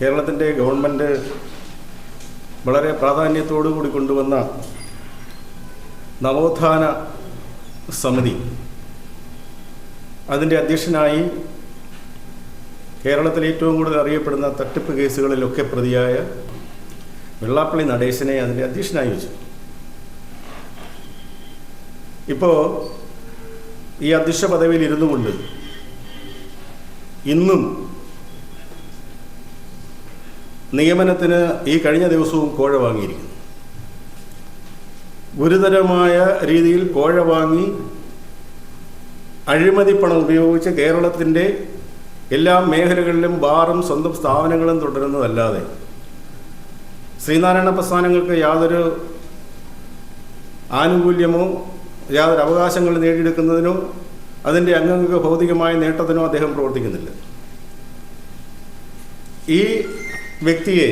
കേരളത്തിന്റെ ഗവൺമെന്റ് വളരെ പ്രാധാന്യത്തോടു കൂടി കൊണ്ടുവന്ന നവോത്ഥാന സമിതി. അതിന്റെ അധ്യക്ഷനായി കേരളത്തിൽ ഏറ്റവും കൂടുതൽ അറിയപ്പെടുന്ന തട്ടിപ്പ് കേസുകളിലൊക്കെ പ്രതിയായ വെള്ളാപ്പള്ളി നടേശനെ അതിന്റെ അധ്യക്ഷനായി വെച്ചു. ഇപ്പോൾ ഈ അധ്യക്ഷ പദവിയിൽ ഇരുന്നു കൊണ്ട് ഇന്നും നിയമനത്തിന് ഈ കഴിഞ്ഞ ദിവസവും കോഴ വാങ്ങിയിരിക്കുന്നു. ഗുരുതരമായ രീതിയിൽ കോഴ വാങ്ങി അഴിമതി പണം ഉപയോഗിച്ച് കേരളത്തിന്റെ എല്ലാ മേഖലകളിലും ബാറും സ്വന്തം സ്ഥാപനങ്ങളും തുടരുന്നതല്ലാതെ ശ്രീനാരായണ പ്രസ്ഥാനങ്ങൾക്ക് യാതൊരു ആനുകൂല്യമോ യാതൊരു അവകാശങ്ങൾ നേടിയെടുക്കുന്നതിനോ അതിന്റെ അംഗങ്ങൾക്ക് ഭൗതികമായ നേട്ടത്തിനോ അദ്ദേഹം പ്രവർത്തിക്കുന്നില്ല. ഈ വ്യക്തിയെ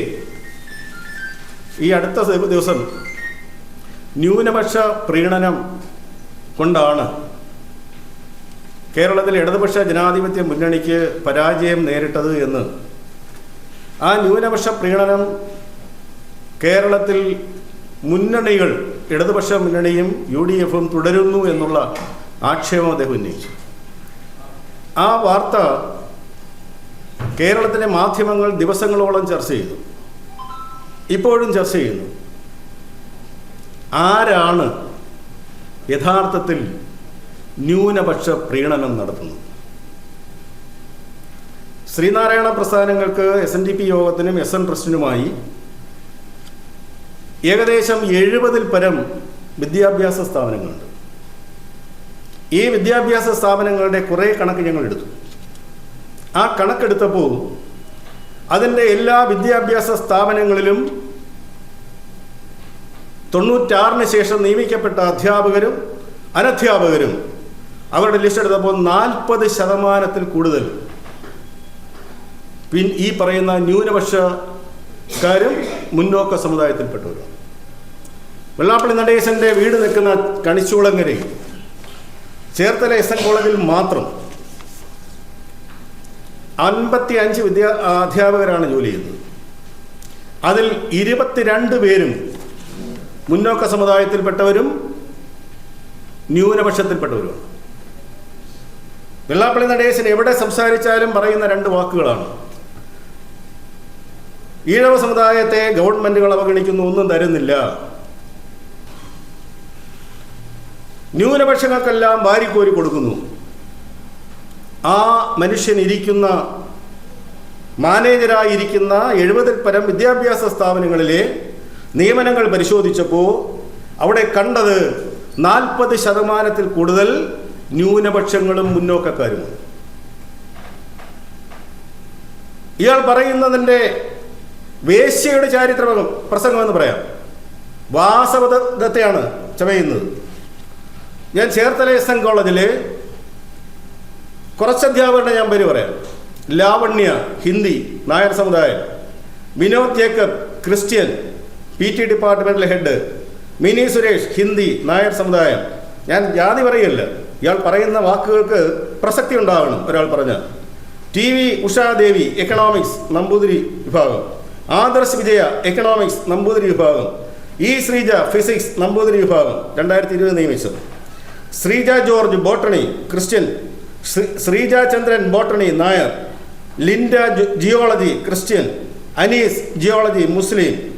ഈ അടുത്ത ദിവസം ന്യൂനപക്ഷ പ്രീണനം കൊണ്ടാണ് കേരളത്തിലെ ഇടതുപക്ഷ ജനാധിപത്യ മുന്നണിക്ക് പരാജയം നേരിട്ടത് എന്ന്. ആ ന്യൂനപക്ഷ പ്രീണനം കേരളത്തിൽ മുന്നണികൾ ഇടതുപക്ഷ മുന്നണിയും യു ഡി എഫും തുടരുന്നു എന്നുള്ള ആക്ഷേപം അദ്ദേഹം ഉന്നയിച്ചു. ആ വാർത്ത കേരളത്തിലെ മാധ്യമങ്ങൾ ദിവസങ്ങളോളം ചർച്ച ചെയ്തു. ഇപ്പോഴും ചർച്ച ചെയ്യുന്നു. ആരാണ് യഥാർത്ഥത്തിൽ ന്യൂനപക്ഷ പ്രീണനം നടത്തുന്നത്? ശ്രീനാരായണ പ്രസ്ഥാനങ്ങൾക്ക് എസ് എൻ ഡി പി യോഗത്തിനും എസ് എൻ ട്രസ്റ്റിനുമായി ഏകദേശം എഴുപതിൽ പരം വിദ്യാഭ്യാസ സ്ഥാപനങ്ങളുണ്ട്. ഈ വിദ്യാഭ്യാസ സ്ഥാപനങ്ങളുടെ കുറേ കണക്ക് ഞങ്ങൾ എടുത്തു. ആ കണക്കെടുത്തപ്പോൾ അതിന്റെ എല്ലാ വിദ്യാഭ്യാസ സ്ഥാപനങ്ങളിലും തൊണ്ണൂറ്റാറിന് ശേഷം നിയമിക്കപ്പെട്ട അധ്യാപകരും അനധ്യാപകരും അവരുടെ ലിസ്റ്റ് എടുത്തപ്പോൾ നാൽപ്പത് ശതമാനത്തിൽ കൂടുതൽ. പിൻ ഈ പറയുന്ന ന്യൂനപക്ഷക്കാരും മുന്നോക്ക സമുദായത്തിൽപ്പെട്ടവരും. വെള്ളാപ്പള്ളി നടേശന്റെ വീട് നിൽക്കുന്ന കണിച്ചൂളങ്ങരയിൽ ചേർത്തല എസ് എൻ കോളേജിൽ മാത്രം അൻപത്തി അഞ്ച് വിദ്യാ അധ്യാപകരാണ് ജോലി ചെയ്യുന്നത്. അതിൽ ഇരുപത്തിരണ്ട് പേരും മുന്നോക്ക സമുദായത്തിൽപ്പെട്ടവരും ന്യൂനപക്ഷത്തിൽപ്പെട്ടവരുമാണ്. വെള്ളാപ്പള്ളി നടേശൻ എവിടെ സംസാരിച്ചാലും പറയുന്ന രണ്ട് വാക്കുകളാണ്. ഈഴവ സമുദായത്തെ ഗവൺമെന്റുകൾ അവഗണിക്കുന്നു ഒന്നും തരുന്നില്ല. ന്യൂനപക്ഷങ്ങൾക്കെല്ലാം വാരിക്കോരി കൊടുക്കുന്നു. ആ മനുഷ്യൻ ഇരിക്കുന്ന മാനേജരായിരിക്കുന്ന എഴുപതിൽ പരം വിദ്യാഭ്യാസ സ്ഥാപനങ്ങളിലെ നിയമനങ്ങൾ പരിശോധിച്ചപ്പോൾ അവിടെ കണ്ടത് നാൽപ്പത് ശതമാനത്തിൽ കൂടുതൽ ന്യൂനപക്ഷങ്ങളും മുന്നോക്കക്കാരുമാണ് ഇയാൾ പറയുന്നതിന്റെ വേശ്യയുടെ ചാരിത്ര പ്രസംഗമെന്ന് പറയാം. വാസവദത്തെയാണ് ചമയുന്നത്. ഞാൻ ചേർത്തല എസ് എൻ കോളേജിൽ കുറച്ച് അധ്യാപകരുടെ ഞാൻ പേര് പറയാം. ലാവണ്യ ഹിന്ദി നായർ സമുദായം. Vinod Jacob Christian. P T ഡിപ്പാർട്ട്മെന്റിലെ head. Mini Suresh Hindi Nair സമുദായം. ഞാൻ ജാതി പറയല്ല. ഇയാൾ പറയുന്ന വാക്കുകൾക്ക് പ്രസക്തി ഉണ്ടാവണം ഒരാൾ പറഞ്ഞ T V Ushadevi economics Namboothiri വിഭാഗം. ആദർശ് വിജയ എക്കണോമിക്സ് നമ്പൂതിരി വിഭാഗം. ഇ ശ്രീജ ഫിസിക്സ് നമ്പൂതിരി വിഭാഗം. രണ്ടായിരത്തി ഇരുപത് നിയമിച്ചത് Sreeja George botany Christian. Sree- Sreeja Chandran botany Nair Linda geology Christian Anees geology മുസ്ലിം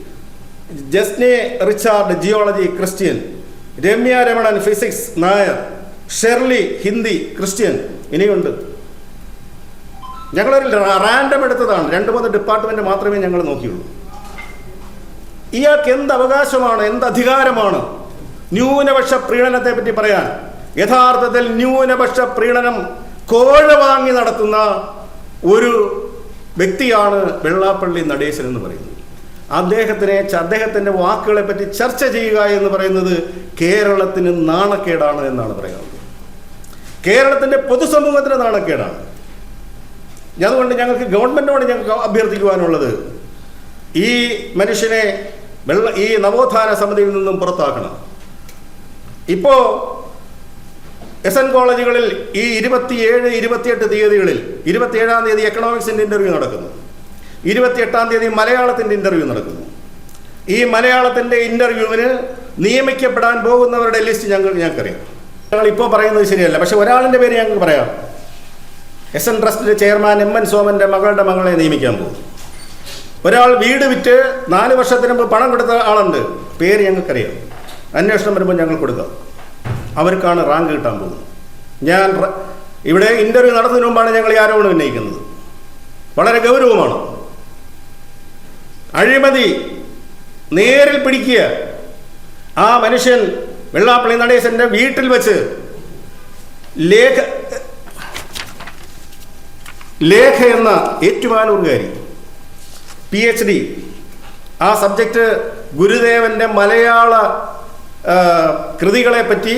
Jasne Richard geology Christian Remya Ramanan physics Nair Shirley Hindi Christian ഇനിയുണ്ട്. ഞങ്ങളൊരു random എടുത്തതാണ്. രണ്ട് മൂന്ന് ഡിപ്പാർട്ട്മെന്റ് മാത്രമേ ഞങ്ങൾ നോക്കിയുള്ളൂ. ഇയാൾക്ക് എന്ത് അവകാശമാണ് എന്ത് അധികാരമാണ്? ന്യൂനപക്ഷ പ്രീണനത്തെ പറ്റി പറയാൻ. യഥാർത്ഥത്തിൽ ന്യൂനപക്ഷ പ്രീണനം കോഴ വാങ്ങി നടത്തുന്ന ഒരു വ്യക്തിയാണ് വെള്ളാപ്പള്ളി നടേശൻ എന്ന് പറയുന്നത്. അദ്ദേഹത്തിനെ അദ്ദേഹത്തിന്റെ വാക്കുകളെ പറ്റി ചർച്ച ചെയ്യുക എന്ന് പറയുന്നത് കേരളത്തിന് നാണക്കേടാണ് എന്നാണ് പറയുന്നത് കേരളത്തിന്റെ പൊതുസമൂഹത്തിന് നാണക്കേടാണ്. അതുകൊണ്ട് ഞങ്ങൾക്ക് ഗവൺമെന്റിനോട് ഞങ്ങൾക്ക് അഭ്യർത്ഥിക്കുവാനുള്ളത് ഈ മനുഷ്യനെ വെള്ള ഈ നവോത്ഥാന സമിതിയിൽ നിന്നും പുറത്താക്കണം. ഇപ്പോൾ എസ് എൻ കോളേജുകളിൽ ഈ ഇരുപത്തിയേഴ് ഇരുപത്തിയെട്ട് തീയതികളിൽ ഇരുപത്തിയേഴാം തീയതി എക്കണോമിക്സിന്റെ ഇന്റർവ്യൂ നടക്കുന്നു. ഇരുപത്തിയെട്ടാം തീയതി മലയാളത്തിന്റെ ഇന്റർവ്യൂ നടക്കുന്നു. ഈ മലയാളത്തിന്റെ ഇന്റർവ്യൂവിന് നിയമിക്കപ്പെടാൻ പോകുന്നവരുടെ ലിസ്റ്റ് ഞങ്ങൾ ഞങ്ങൾക്കറിയാം. ഞങ്ങൾ ഇപ്പോൾ പറയുന്നത് ശരിയല്ല. പക്ഷെ ഒരാളിന്റെ പേര് ഞങ്ങൾക്ക് പറയാം. എസ് എൻ ട്രസ്റ്റിലെ ചെയർമാൻ എം എൻ സോമന്റെ മകളുടെ മകളെ നിയമിക്കാൻ പോകും ഒരാൾ വീട് വിറ്റ് നാല് വർഷത്തിന് മുമ്പ് പണം കൊടുത്ത ആളുണ്ട്. പേര് ഞങ്ങൾക്കറിയാം. അന്വേഷണം വരുമ്പോൾ ഞങ്ങൾ കൊടുക്കാം. അവർക്കാണ് റാങ്ക് കിട്ടാൻ പോകുന്നത്. ഞാൻ ഇവിടെ ഇന്റർവ്യൂ നടത്തുന്നതിന് മുമ്പാണ് ഞങ്ങൾ ഈ ആരോപണം ഉന്നയിക്കുന്നത്. വളരെ ഗൗരവമാണ്. അഴിമതി നേരിൽ പിടിക്കുക. ആ മനുഷ്യൻ വെള്ളാപ്പള്ളി നടേശന്റെ വീട്ടിൽ വെച്ച് ലേഖ ലേഖ എന്ന ഏറ്റുമാനൂർകാരി പി എച്ച് ഡി ആ സബ്ജക്റ്റ് ഗുരുദേവന്റെ മലയാള കൃതികളെ പറ്റി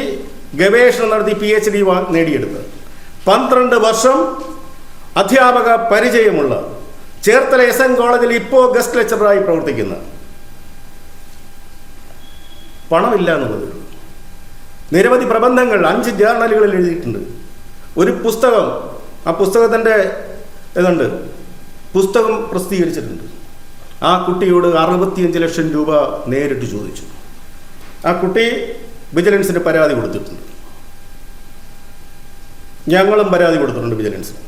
ഗവേഷണം നടത്തി പി എച്ച് ഡി നേടിയെടുത്ത്. പന്ത്രണ്ട് വർഷം അധ്യാപക പരിചയമുള്ള ചേർത്തല എസ് എൻ കോളേജിൽ ഇപ്പോൾ ഗസ്റ്റ് ലെക്ചറായി പ്രവർത്തിക്കുന്ന. പണമില്ല എന്നുള്ളത്. നിരവധി പ്രബന്ധങ്ങൾ അഞ്ച് ജേർണലുകളിൽ എഴുതിയിട്ടുണ്ട്. ഒരു പുസ്തകം ആ പുസ്തകത്തിന്റെ ഇതുണ്ട് പുസ്തകം പ്രസിദ്ധീകരിച്ചിട്ടുണ്ട്. ആ കുട്ടിയോട് അറുപത്തിയഞ്ച് ലക്ഷം രൂപ നേരിട്ട് ചോദിച്ചു. ആ കുട്ടി വിജിലൻസിന് പരാതി കൊടുത്തിട്ടുണ്ട്. ഞങ്ങളും പരാതി കൊടുത്തിട്ടുണ്ട് വിജിലൻസിന്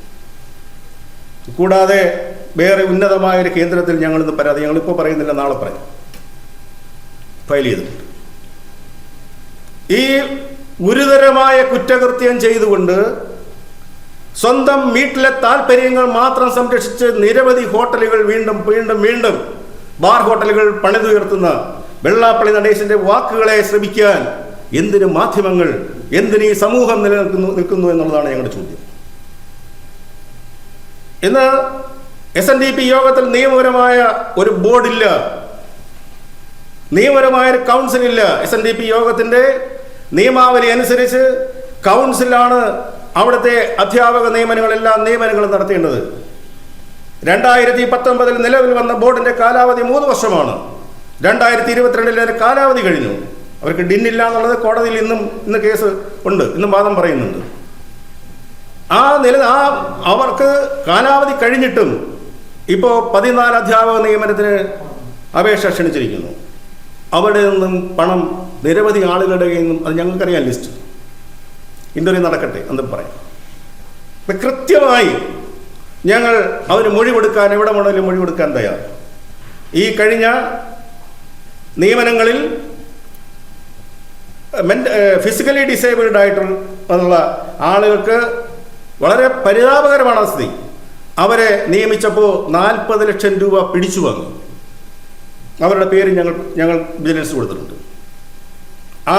കൂടാതെ വേറെ ഉന്നതമായ ഒരു കേന്ദ്രത്തിൽ ഞങ്ങളിന്ന് പരാതി ഞങ്ങളിപ്പോൾ പറയുന്നില്ല നാളെ പറയും. ഫയൽ ചെയ്തിട്ടുണ്ട്. ഈ ഗുരുതരമായ കുറ്റകൃത്യം ചെയ്തുകൊണ്ട് സ്വന്തം വീട്ടിലെ താല്പര്യങ്ങൾ മാത്രം സംരക്ഷിച്ച് നിരവധി ഹോട്ടലുകൾ വീണ്ടും വീണ്ടും വീണ്ടും ബാർ ഹോട്ടലുകൾ പണിതുയർത്തുന്ന വെള്ളാപ്പള്ളി നടേശന്റെ വാക്കുകളെ ശ്രമിക്കാൻ എന്തിന് മാധ്യമങ്ങൾ എന്തിന് ഈ സമൂഹം നിലനിൽക്കുന്നു നിൽക്കുന്നു എന്നുള്ളതാണ് ഞങ്ങളുടെ ചോദ്യം. ഇന്ന് എസ് എൻ ഡി പി യോഗത്തിൽ നിയമപരമായ ഒരു ബോർഡില്ല. നിയമപരമായ ഒരു കൗൺസിലില്ല എസ് എൻ ഡി പി യോഗത്തിന്റെ. നിയമാവലി അനുസരിച്ച് കൗൺസിലാണ് അവിടുത്തെ അധ്യാപക നിയമനങ്ങളെല്ലാം നിയമനങ്ങളും നടത്തേണ്ടത്. രണ്ടായിരത്തി പത്തൊമ്പതിൽ നിലവിൽ വന്ന ബോർഡിന്റെ കാലാവധി മൂന്ന് വർഷമാണ്. രണ്ടായിരത്തി ഇരുപത്തിരണ്ടിൽ വരെ കാലാവധി കഴിഞ്ഞു. അവർക്ക് ഡിന്നില്ല എന്നുള്ളത് കോടതിയിൽ ഇന്നും ഇന്ന് കേസ് ഉണ്ട്. ഇന്നും വാദം പറയുന്നുണ്ട്. ആ നില ആ അവർക്ക് കാലാവധി കഴിഞ്ഞിട്ടും ഇപ്പോൾ പതിനാല് അധ്യാപക നിയമനത്തിന് അപേക്ഷ ക്ഷണിച്ചിരിക്കുന്നു. അവിടെ നിന്നും പണം നിരവധി ആളുകളുടെ കയ്യിൽ നിന്നും അത് ഞങ്ങൾക്കറിയാം ലിസ്റ്റ്. ഇന്റർവ്യൂ നടക്കട്ടെ എന്ന് പറയാം. അപ്പം കൃത്യമായി ഞങ്ങൾ അവന് മൊഴി കൊടുക്കാൻ എവിടെ വേണമെങ്കിലും മൊഴി കൊടുക്കാൻ തയ്യാർ ഈ കഴിഞ്ഞ നിയമനങ്ങളിൽ ഫിസിക്കലി ഡിസേബിൾഡ് ആയിട്ടുള്ള ആളുകൾക്ക് വളരെ പരിതാപകരമാണ് സ്ഥിതി. അവരെ നിയമിച്ചപ്പോൾ നാൽപ്പത് ലക്ഷം രൂപ പിടിച്ചു വന്നു. അവരുടെ പേര് ഞങ്ങൾ ഞങ്ങൾ വിജിലൻസ് കൊടുത്തിട്ടുണ്ട്. ആ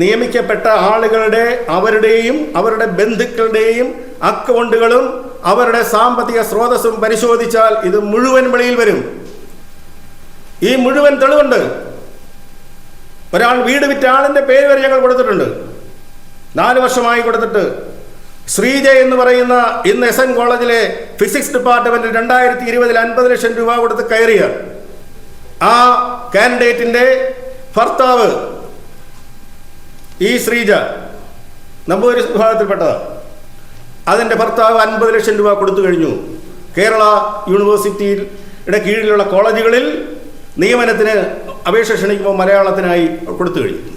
നിയമിക്കപ്പെട്ട ആളുകളുടെ അവരുടെയും അവരുടെ ബന്ധുക്കളുടെയും അക്കൗണ്ടുകളും അവരുടെ സാമ്പത്തിക സ്രോതസ്സും പരിശോധിച്ചാൽ ഇത് മുഴുവൻ വെളിയിൽ വരും. ഈ മുഴുവൻ തെളിവുണ്ട്. ഒരാൾ വീട് വിറ്റ ആളിന്റെ പേര് വരെ ഞങ്ങൾ കൊടുത്തിട്ടുണ്ട്. നാല് വർഷമായി കൊടുത്തിട്ട്. ശ്രീജ എന്ന് പറയുന്ന ഇന്ന് എസ് എൻ കോളേജിലെ ഫിസിക്സ് ഡിപ്പാർട്ട്മെന്റിൽ രണ്ടായിരത്തി ഇരുപതിൽ അൻപത് ലക്ഷം രൂപ കൊടുത്ത് കയറിയ ആ കാൻഡിഡേറ്റിന്റെ ഭർത്താവ് ഈ ശ്രീജ നമ്പൂരി വിഭാഗത്തിൽപ്പെട്ടതാണ് അതിന്റെ ഭർത്താവ് അൻപത് ലക്ഷം രൂപ കൊടുത്തു കഴിഞ്ഞു. കേരള യൂണിവേഴ്സിറ്റിയുടെ കീഴിലുള്ള കോളേജുകളിൽ നിയമനത്തിന് അപേക്ഷ ക്ഷണിക്കുമ്പോൾ മലയാളത്തിനായി കൊടുത്തു കഴിഞ്ഞു.